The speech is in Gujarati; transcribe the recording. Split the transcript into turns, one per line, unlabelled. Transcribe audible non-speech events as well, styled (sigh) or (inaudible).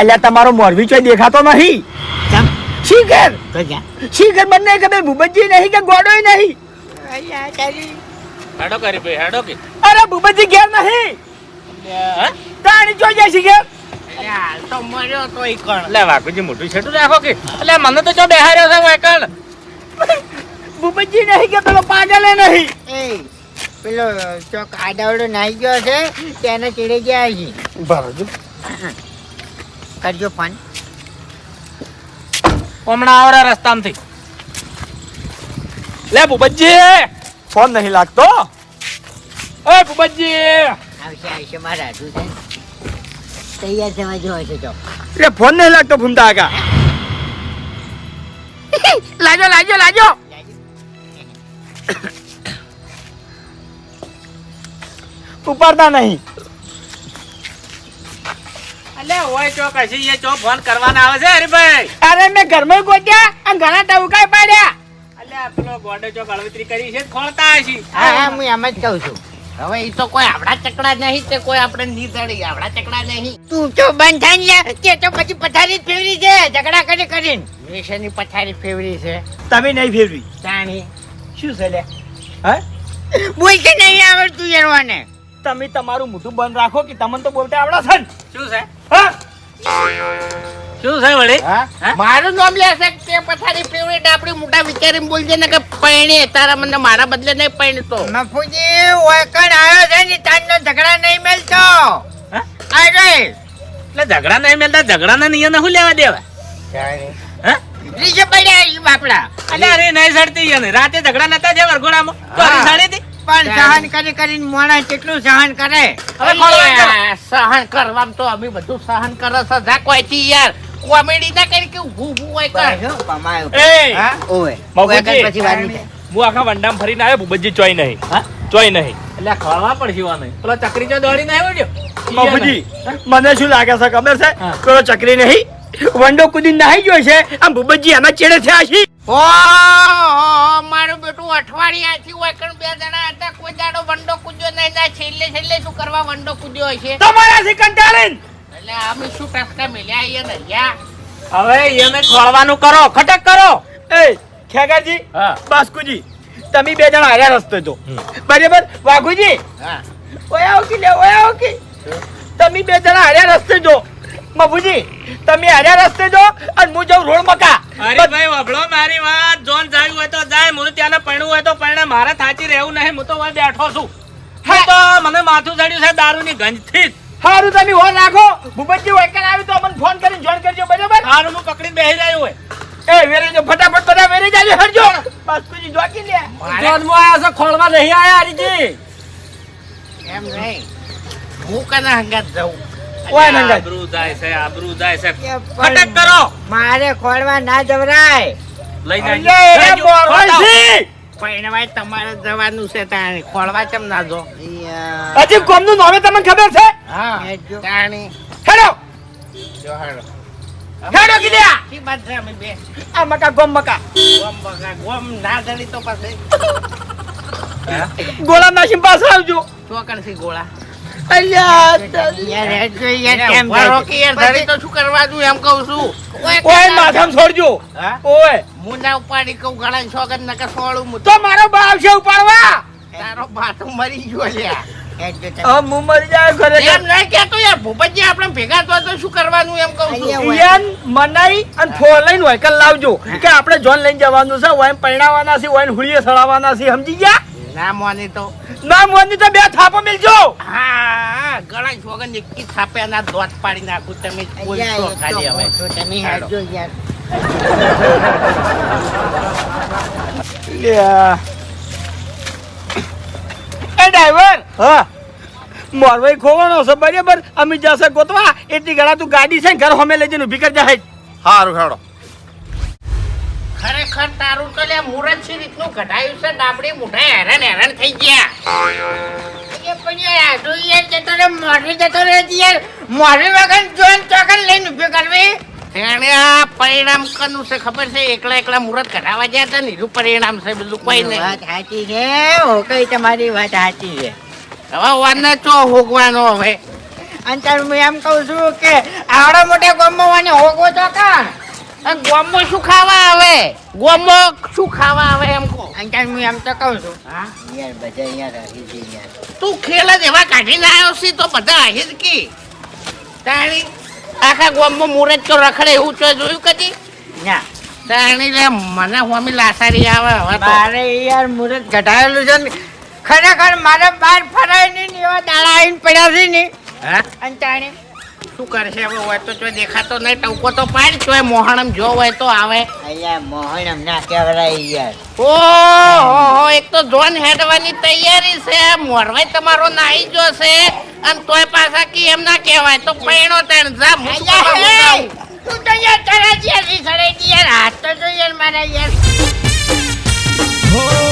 અલ્યા તમારો મોરવી ચોય દેખાતો નહીં. શીખર શીખર બંને ભાઈ ભૂપતજી નહીં કે ગોડોય નહીં?
હેડો કરી ભાઈ હેડો કે.
અરે ભૂપતજી ઘેર નહીં. તાણી જોઈ જાય શીખર
તો મર્યો તો ઈ કણ?
એટલે વાઘુજી મોટું છેટું રાખો કે. એટલે મને તો ચો બેહાર્યો છે વાયકણ
ભૂપતજી નહીં કે પેલો પાગલે નહીં.
એ પેલો ચોક આડાવડો નાઈ ગયો છે તેને ચીડે ગયા છે.
બરાબર.
કરજો ફોન
હમણાં આવરા રસ્તામાંથી. લે ભૂપતજી!
ફોન નહીં લાગતો?
એ ભૂપતજી!
આવશે આવશે મારા હાથું છે. તૈયાર થવા જો હશે તો.
એટલે ફોન નહીં લાગતો ફૂમતા આગા? (laughs) લાજો લાજો લાજો! ઉપાડતા નહીં.
અલે ઓય ચો કશી એ ચો ફોન કરવાના આવે છે હરીભાઈ?
અરે મેં ઘરમાં ગોત્યા અને ઘણા ટવકાય પાડ્યા.
અલે પેલો ગોડે ચો ગળવતરી કરી છે ખોળતા હશી.
હા હા હું એમ જ કહું છું. હવે એ તો કોઈ આપણા ચકડા નહીં તે કોઈ આપણે નીતળી આપણા ચકડા નહીં. તું તો બંધ ને કે તો પછી પથારી ફેવરી છે ઝઘડા કરી કરીને. પથારી ફેવરી છે?
તમે નહીં ફેરવી.
તાણી.
શું છે લે? હા
બોલ કે નહીં આવડતું એરવાને
તમે તમારું મોઢું બંધ રાખો કે તમને તો બોલતા આવડે છે ને.
શું છે?
હા?
શું છે વળી?
મારું નામ લેશે તે પથારી ફેવરેટ આપણી મોટા વિચારીને બોલજે ને કે પૈણે તારા મને મારા બદલે નહીં પૈણતો મફુજી ઓયકણ આવ્યો છે ને તારનો ઝઘડા નહીં મેલતો? અરે
એટલે ઝઘડા નહીં મેલતા ઝઘડાના નિયમ શું લેવા દેવા? હા?
રીસે પડ્યા બાપડા.
અલે અરે નહીં સડતી રાતે ઝઘડા નતા જે વરઘોડામાં? તો હતી
પણ સહન કરી કરીને મોણા કેટલું સહન કરે. સહન કરવામાં તો અમે બધું સહન કરે છે. ઝાકો યાર. કોમેડી ના કરી કે હું હું હોય કર
એ!
હા? ઓવે.
બાપુજી.
પછી વાત
હું આખા વંડામ ફરીને આવ્યો ભૂબજી ચોય નહીં.
હા?
ચોય નહીં. એટલે ખળવા પડશે વા નહીં. પેલો ચકરી ચો દોડીને આવ્યો
બાપુજી મને શું લાગે છે ખબર છે. પેલો ચકરી નહીં. વંડો કુદી નાહી ગયો છે. આમ ભૂબજી એમાં ચેડે થયા છે?
ઓ મારું બેટું અઠવાડિયાથી હોય કણ બે જણા હતા કોઈ દાડો વંડો કૂદ્યો નહીં ના છેલ્લે છેલ્લે શું કરવા વંડો કૂદ્યો હોય છે
તમારાથી કંટાળે
એટલે અમે શું ટસકા મેલ્યા આઈએ ને
હવે એને ખોળવાનું કરો ખટક કરો.
એ ખેગાજી
હા.
બાસ્કુજી તમે બે જણા હાર્યા રસ્તે
જો
બરાબર? વાઘુજી?
હા.
ઓયા આવો કે લે ઓયા ઓકી. કે તમે બે જણા હાર્યા રસ્તે જો. બાપુજી તમે હાર્યા રસ્તે જો અને હું જાઉં રોડ મકા.
અરે ભાઈ વભળો મારી વાત. જોન જાયું હોય તો જાય મુરુ ત્યાંને પરણું હોય તો પરણે. મારે થાચી રહેવું નહીં હું તો વહી બેઠો છું. હા તો મને માથું ચડ્યું છે દારૂની ગંજથી.
સારું તમે હો રાખો. ભૂપતજી વૈકલ આવ્યું તો મને ફોન કરીને જોઈન કરજો બરાબર?
સારું હું પકડીને બેસી રહ્યો હોય.
એ વેરી જો ફટાફટ બધા વેરી જાજો હરજો બાસ્કુજી જોકી લે.
મારે
ખોળવા નહીં આયા હરીજી?
એમ નહીં. હું કના હંગાત જાઉં?
ઓય નંગા
આબરૂ જાય છે આબરૂ જાય છે.
કે
કરો.
મારે ખોળવા ના જવરાય.
લઈ
તમારે જવાનું છે તાણે. ખોળવા ચમ ના જો?
હજી કોમનું નામે તમને ખબર છે?
હા તાણી.
હેડો.
જો હાલો
હેડો કીધા
શી વાત છે અમે બે?
આ મકા ગોમ મકા.
ગોમ બગા ગોમ ના જડી તો પછી.
ગોળા નાશી પાસે આવજો.
ગોળા. તો કરવાનું એમ કહું છું?
ઓય માથામાં છોડજો.
હા?
ઓય.
હું ના ઉપાડી કહું ઘણા છોકર નકર સોળું હું
તો મારો બા આવશે ઉપાડવા.
તારો બાતો મરી ગયો લ્યા.
હવે હું મરી જાય ઘરે
એમ નહીં કેતો યાર ભૂપતજી આપણે ભેગા તો તો શું કરવાનું એમ કહું છું?
મનાઈ અને ફોર લઈને લાવજો. કે આપણે જોન લઈને જવાનું છે વાઈન છે હુળીએ સડાવવાના છે સમજી ગયા?
ના મોની તો.
ના મોની તો બે થાપો મિલજો.
હા ઘણા છોકર નિકી થાપે ના દોત પાડી નાખું. તમે કોઈ તો ખાલી હવે. તમે
હાજો
યાર.
લ્યા. એ ડ્રાઈવર. હા. મોરવાઈ ખોવાનો છે બરાબર? અમે જશે ગોતવા એટલી ગળા તું ગાડી છે ને ઘર હમે લઈ જઈને ઊભી કરજે જાય
સારું હેડો
ખરેખર તારું તો લે મુરત છે રીતનું કઢાયું છે ડાબડી મોઢા હેરાન હેરાન થઈ ગયા. એ પણ યાર આટલું યાર જતો રે મોઢે જતો રે યાર. મોઢે વગર જોન ચોકન લઈને ઊભી કરવી. એને આ પરિણામ કનું છે ખબર છે? એકલા એકલા મુરત કઢાવા ગયા હતા નીરું પરિણામ છે બધું કોઈ નહીં.
વાત સાચી છે ઓ કઈ તમારી વાત સાચી છે.
હવે વાને ચો હોગવાનો હવે. અને તાર હું એમ કહું છું કે આવડા મોટા ગામમાં વાને હોગો તો ગામમાં શું ખાવા આવે? ગોમો શું ખાવા આવે એમ કહો. અને તાર હું એમ તો કહું છું.
યાર બધા અહીંયા રહી છે યાર.
તું ખેલ જ એવા કાઢીને આવ્યો છે તો બધા આવી જ કી. તાણી આખા ગામમાં મુરત તો રખડે એવું તો જોયું કદી?
ના.
તાણી લે મને હોમી લાસારી આવે હવે તો.
મારે યાર મુરત ઘટાડેલું છે ને ખરેખર મારે બહાર ફરાય નહીં ને એવા દાડા આવીને પડ્યા છે ને.
હા?
અને તાણે
શું કરશે હવે? હોય તો જો દેખાતો નહીં ટવકો તો પાડ તોય મોહણમ જો હોય તો આવે.
અહીંયા મોહણમ ના કહેવાય યાર.
ઓહો એક તો જોન હેડવાની તૈયારી છે. મોરવાઈ તમારો નાઈ જો છે. અને તોય પાછા કી એમ ના કહેવાય. તો પૈણો તણ જા હું?
તું તો યાર તારા જેવી સડે યાર. હાથ તો જોઈએ યાર મારા યાર.
હો